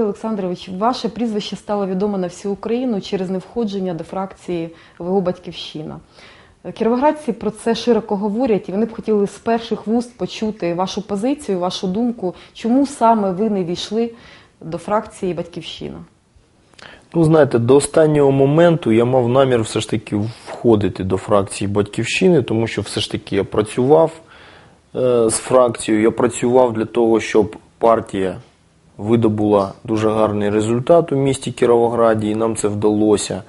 Андрій Олександрович, ваше прізвище стало відомо на всю Україну через невходження до фракції ВО Батьківщина. Кіровоградці про це широко говорять, і вони б хотіли з перших вуст почути вашу позицію, вашу думку, чому саме ви не війшли до фракції Батьківщина. Ну, знаєте, до останнього моменту я мав намір все ж таки входити до фракції Батьківщини, тому що все ж таки я працював е, з фракцією, я працював для того, щоб партія видобула дуже гарний результат у місті Кіровограді, і нам це вдалося.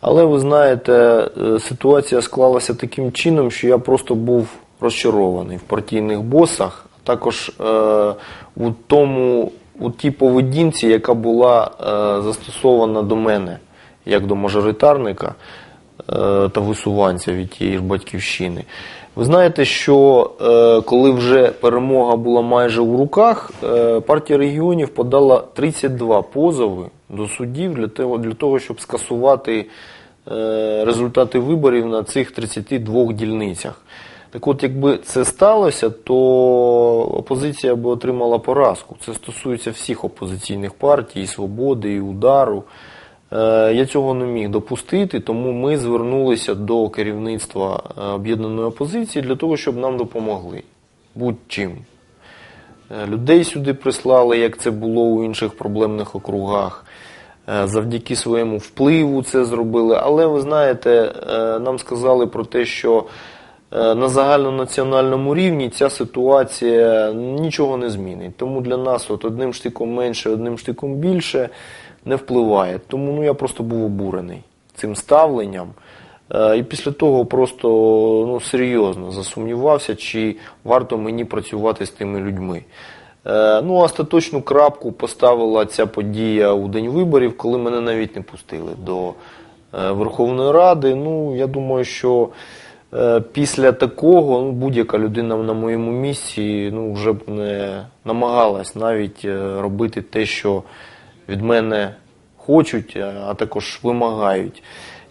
Але ви знаєте, е, ситуація склалася таким чином, що я просто був розчарований в партійних босах, а також е, у тому, у тій поведінці, яка була е, застосована до мене, як до мажоритарника та висуванця від тієї ж батьківщини. Ви знаєте, що е, коли вже перемога була майже у руках, е, партія регіонів подала 32 позови до суддів для того, для того щоб скасувати е, результати виборів на цих 32 дільницях. Так от, якби це сталося, то опозиція би отримала поразку. Це стосується всіх опозиційних партій, і свободи, і удару. Е, Я цього не міг допустити, тому ми звернулися до керівництва е, об'єднаної опозиції для того, щоб нам допомогли. Будь-чим. Е, Людей сюди прислали, як це було у інших проблемних округах. Завдяки своєму впливу це зробили. Але ви знаєте, нам сказали про те, що на загальнонаціональному рівні ця ситуація нічого не змінить. Тому для нас от одним штиком менше, одним штиком більше не впливає. Тому ну, я просто був обурений цим ставленням. Е, І після того просто ну, серйозно засумнівався, чи варто мені працювати з тими людьми. Е, Ну, остаточну крапку поставила ця подія у день виборів, коли мене навіть не пустили до е, Верховної Ради. Ну, я думаю, що після такого ну, будь-яка людина на моєму місці ну, вже б не намагалась навіть робити те, що від мене хочуть, е, а також вимагають.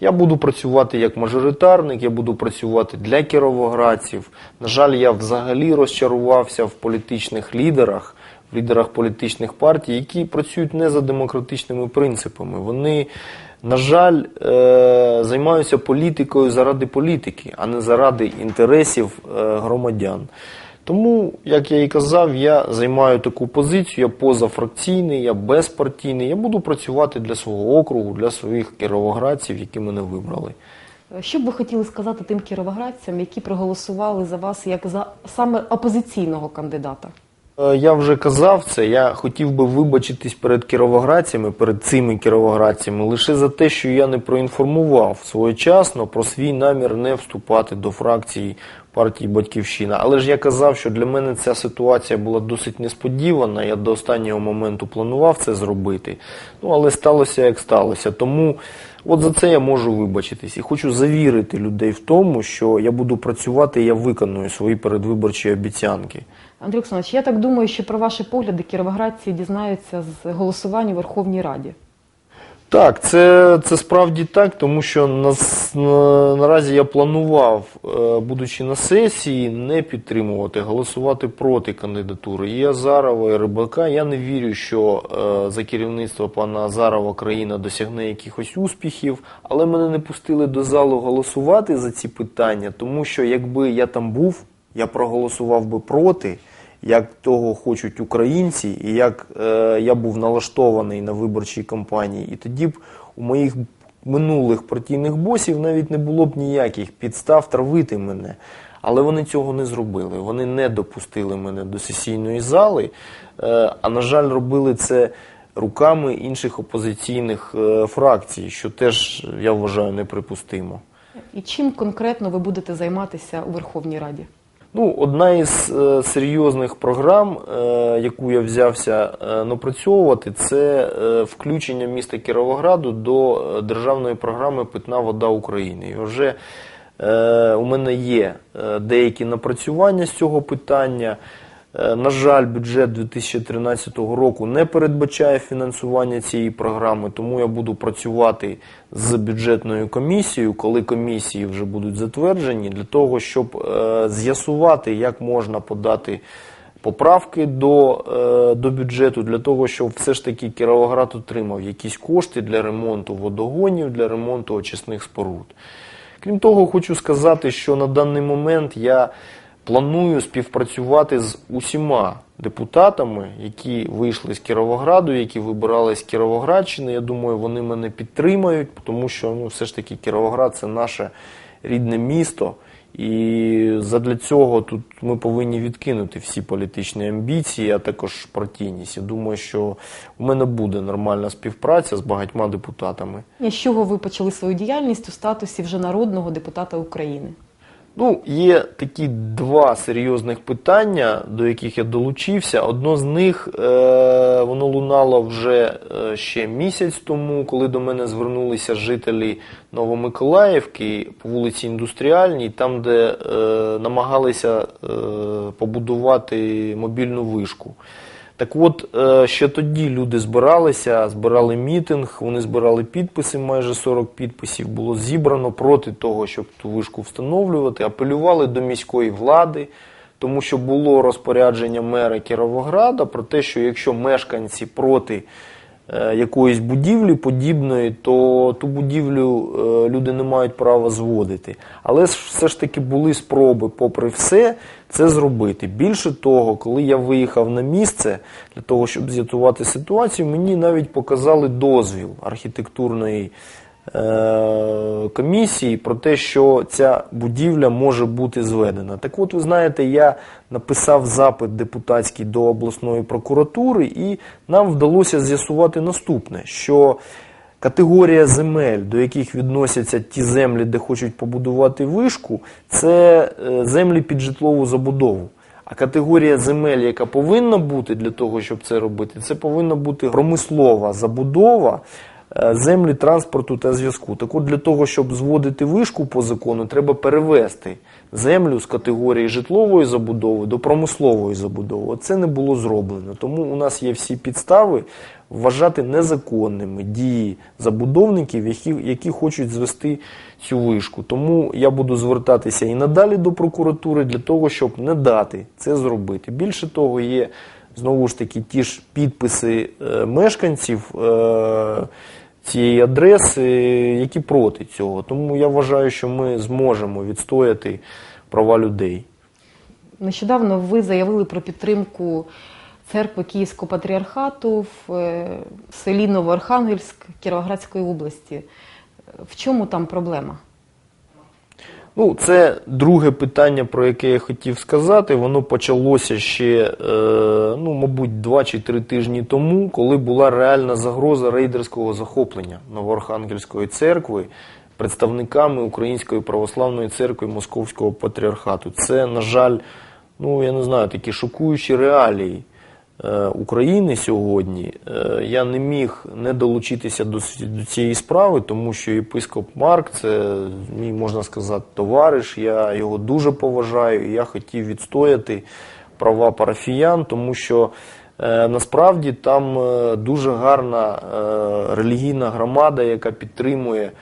Я буду працювати як мажоритарник, я буду працювати для кіровоградців. На жаль, я взагалі розчарувався в політичних лідерах, в лідерах політичних партій, які працюють не за демократичними принципами. Вони, на жаль, е, займаються політикою заради політики, а не заради інтересів е, громадян. Тому, як я і казав, я займаю таку позицію, я позафракційний, я безпартійний. Я буду працювати для свого округу, для своїх кіровоградців, які мене вибрали. Що б ви хотіли сказати тим кіровоградцям, які проголосували за вас як за саме опозиційного кандидата? Е, Я вже казав це. Я хотів би вибачитись перед кіровоградцями, перед цими кіровоградцями, лише за те, що я не проінформував своєчасно про свій намір не вступати до фракції партії Батьківщина. Але ж я казав, що для мене ця ситуація була досить несподівана. Я до останнього моменту планував це зробити. Ну але сталося як сталося. Тому от за це я можу вибачитись. І хочу завірити людей в тому, що я буду працювати, я виконую свої передвиборчі обіцянки. Андрій Олександрович, я так думаю, що про ваші погляди кіровоградці дізнаються з голосування у Верховній Раді. Так, це, це справді так, тому що нас, на, наразі я планував, е, будучи на сесії, не підтримувати, голосувати проти кандидатури. І Азарова, і Рибака. Я не вірю, що е, за керівництво пана Азарова країна досягне якихось успіхів, але мене не пустили до залу голосувати за ці питання, тому що якби я там був, я проголосував би проти як того хочуть українці, і як е, я був налаштований на виборчій кампанії, і тоді б у моїх минулих партійних босів навіть не було б ніяких підстав травити мене. Але вони цього не зробили. Вони не допустили мене до сесійної зали, е, а на жаль, робили це руками інших опозиційних е, фракцій, що теж я вважаю неприпустимо. І чим конкретно ви будете займатися у Верховній Раді? Ну, одна із е, серйозних програм, е, яку я взявся е, напрацьовувати, це е, включення міста Кіровограду до е, державної програми Питна вода України. І вже е, у мене є е, деякі напрацювання з цього питання. Е, На жаль, бюджет 2013 року не передбачає фінансування цієї програми, тому я буду працювати з бюджетною комісією, коли комісії вже будуть затверджені, для того, щоб е, з'ясувати, як можна подати поправки до, е, до бюджету для того, щоб все ж таки Кіровоград отримав якісь кошти для ремонту водогонів, для ремонту очисних споруд. Крім того, хочу сказати, що на даний момент я планую співпрацювати з усіма депутатами, які вийшли з Кіровограду, які вибирали з Кіровоградщини. Я думаю, вони мене підтримають, тому що ну, все ж таки Кіровоград це наше рідне місто. І задля цього тут ми повинні відкинути всі політичні амбіції, а також партійність. Я думаю, що у мене буде нормальна співпраця з багатьма депутатами. З чого ви почали свою діяльність у статусі вже народного депутата України? Ну, є такі два серйозних питання, до яких я долучився. Одно з них е, воно лунало вже е, ще місяць тому, коли до мене звернулися жителі Новомиколаївки по вулиці Індустріальній, там, де е, намагалися е, побудувати мобільну вишку. Так от, е, ще тоді люди збиралися, збирали мітинг, вони збирали підписи, майже 40 підписів було зібрано проти того, щоб ту вишку встановлювати, апелювали до міської влади, тому що було розпорядження мера Кіровограда про те, що якщо мешканці проти якоїсь будівлі подібної, то ту будівлю е, люди не мають права зводити. Але все ж таки були спроби, попри все, це зробити. Більше того, коли я виїхав на місце для того, щоб з'ятувати ситуацію, мені навіть показали дозвіл архітектурної е, комісії про те, що ця будівля може бути зведена. Так от, ви знаєте, я написав запит депутатський до обласної прокуратури, і нам вдалося з'ясувати наступне, що Категорія земель, до яких відносяться ті землі, де хочуть побудувати вишку, це е, землі під житлову забудову. А категорія земель, яка повинна бути для того, щоб це робити, це повинна бути промислова забудова, е, землі транспорту та зв'язку. Так от для того, щоб зводити вишку по закону, треба перевести землю з категорії житлової забудови до промислової забудови. Це не було зроблено. Тому у нас є всі підстави вважати незаконними дії забудовників, які, які хочуть звести цю вишку. Тому я буду звертатися і надалі до прокуратури для того, щоб не дати це зробити. Більше того, є знову ж таки ті ж підписи е, мешканців. Е, Цієї адреси, які проти цього. Тому я вважаю, що ми зможемо відстояти права людей. Нещодавно ви заявили про підтримку церкви Київського патріархату в е, селі Новоархангельськ Кіровоградської області. В чому там проблема? Ну, це друге питання, про яке я хотів сказати. Воно почалося ще, е, ну, мабуть, два чи три тижні тому, коли була реальна загроза рейдерського захоплення Новоархангельської церкви представниками Української православної церкви Московського патріархату. Це, на жаль, ну я не знаю, такі шокуючі реалії. Е, України сьогодні Е, я не міг не долучитися до, цієї справи, тому що єпископ Марк це мій можна сказати товариш. Я його дуже поважаю. і Я хотів відстояти права парафіян, тому що е, насправді там дуже гарна релігійна громада, яка підтримує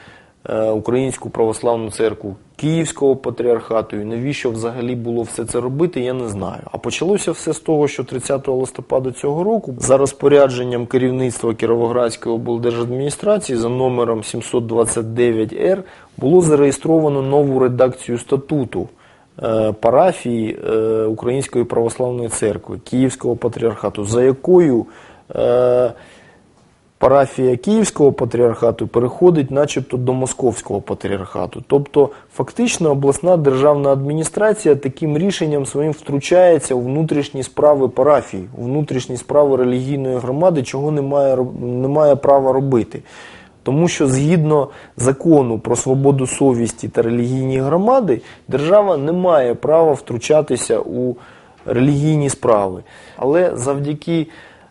Українську православну церкву Київського патріархату. І навіщо взагалі було все це робити, я не знаю. А почалося все з того, що 30 листопада цього року за розпорядженням керівництва Кіровоградської облдержадміністрації за номером 729Р було зареєстровано нову редакцію статуту е, парафії е, Української православної церкви Київського патріархату, за якою е, парафія Київського патріархату переходить начебто до Московського патріархату. Тобто, фактично, обласна державна адміністрація таким рішенням своїм втручається у внутрішні справи парафії, у внутрішні справи релігійної громади, чого не має, роб- не має права робити. Тому що згідно закону про свободу совісті та релігійні громади, держава не має права втручатися у релігійні справи. Але завдяки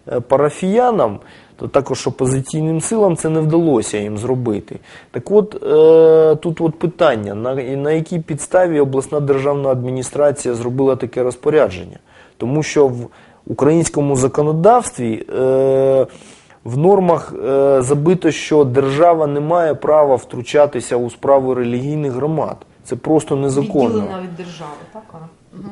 е, парафіянам, то також опозиційним силам це не вдалося їм зробити. Так от е, тут от питання, на, на якій підставі обласна державна адміністрація зробила таке розпорядження. Тому що в українському законодавстві е, в нормах е, забито, що держава не має права втручатися у справи релігійних громад. Це просто незаконно. Відділена від держави, так?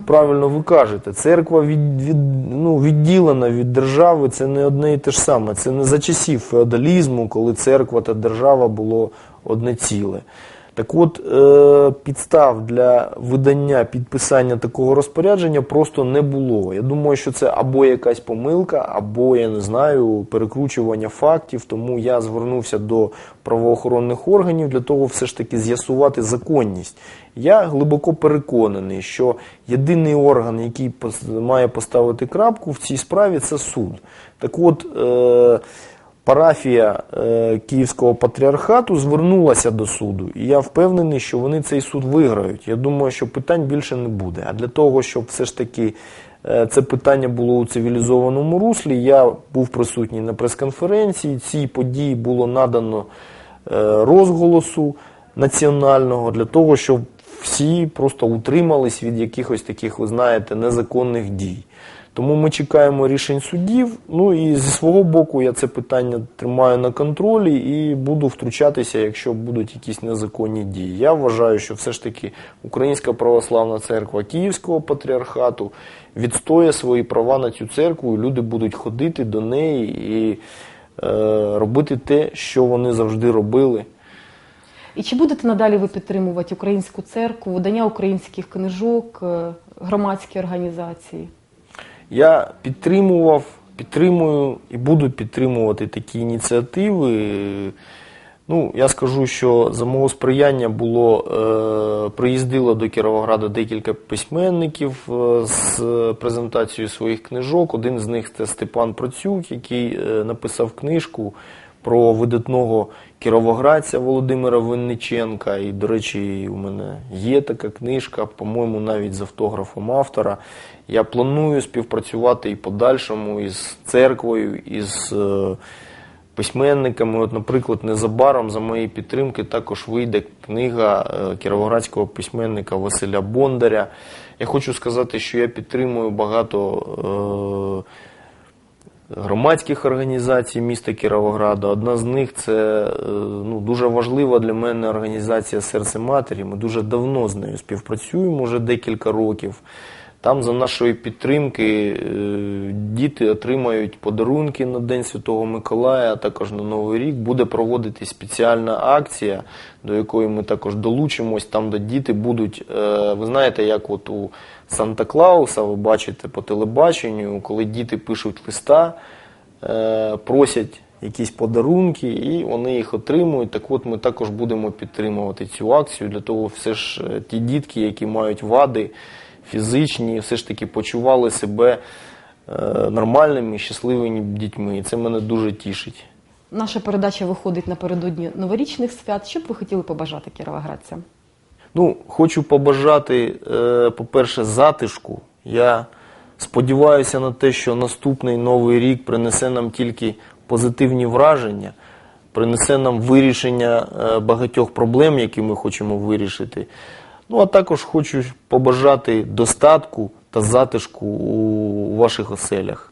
Правильно ви кажете, церква від, від, ну, відділена від держави, це не одне і те ж саме. Це не за часів феодалізму, коли церква та держава було одне ціле. Так от, е, підстав для видання підписання такого розпорядження просто не було. Я думаю, що це або якась помилка, або я не знаю, перекручування фактів. Тому я звернувся до правоохоронних органів для того, все ж таки з'ясувати законність. Я глибоко переконаний, що єдиний орган, який має поставити крапку в цій справі, це суд. Так от. Е, Парафія е, Київського патріархату звернулася до суду, і я впевнений, що вони цей суд виграють. Я думаю, що питань більше не буде. А для того, щоб все ж таки е, це питання було у цивілізованому руслі, я був присутній на прес-конференції. Цій події було надано е, розголосу національного для того, щоб всі просто утримались від якихось таких, ви знаєте, незаконних дій. Тому ми чекаємо рішень суддів. Ну і зі свого боку я це питання тримаю на контролі і буду втручатися, якщо будуть якісь незаконні дії. Я вважаю, що все ж таки Українська православна церква Київського патріархату відстоює свої права на цю церкву, і люди будуть ходити до неї і е, робити те, що вони завжди робили. І чи будете надалі ви підтримувати українську церкву, видання українських книжок, е, громадські організації? Я підтримував, підтримую і буду підтримувати такі ініціативи. Ну, я скажу, що за мого сприяння було е, приїздило до Кіровограда декілька письменників е, з презентацією своїх книжок. Один з них це Степан Процюк, який е, написав книжку про видатного кіровоградця Володимира Винниченка. І, до речі, у мене є така книжка, по-моєму, навіть з автографом автора. Я планую співпрацювати і подальшому із церквою, із е, письменниками. От, наприклад, незабаром за моєї підтримки також вийде книга е, кіровоградського письменника Василя Бондаря. Я хочу сказати, що я підтримую багато. Е, громадських організацій міста Кіровограда. Одна з них це е, ну, дуже важлива для мене організація Серце Матері. Ми дуже давно з нею співпрацюємо, вже декілька років. Там за нашої підтримки е, діти отримають подарунки на День Святого Миколая, а також на Новий рік. Буде проводитись спеціальна акція, до якої ми також долучимось, там, де діти будуть, е, ви знаєте, як от у Санта-Клауса, ви бачите по телебаченню, коли діти пишуть листа, е, просять якісь подарунки, і вони їх отримують. Так от ми також будемо підтримувати цю акцію для того, все ж ті дітки, які мають вади фізичні, все ж таки почували себе е, нормальними, щасливими дітьми. І це мене дуже тішить. Наша передача виходить напередодні новорічних свят. Що б ви хотіли побажати кіровоградцям? Ну, хочу побажати, е, по-перше, затишку. Я сподіваюся на те, що наступний новий рік принесе нам тільки позитивні враження, принесе нам вирішення е, багатьох проблем, які ми хочемо вирішити. Ну, а також хочу побажати достатку та затишку у ваших оселях.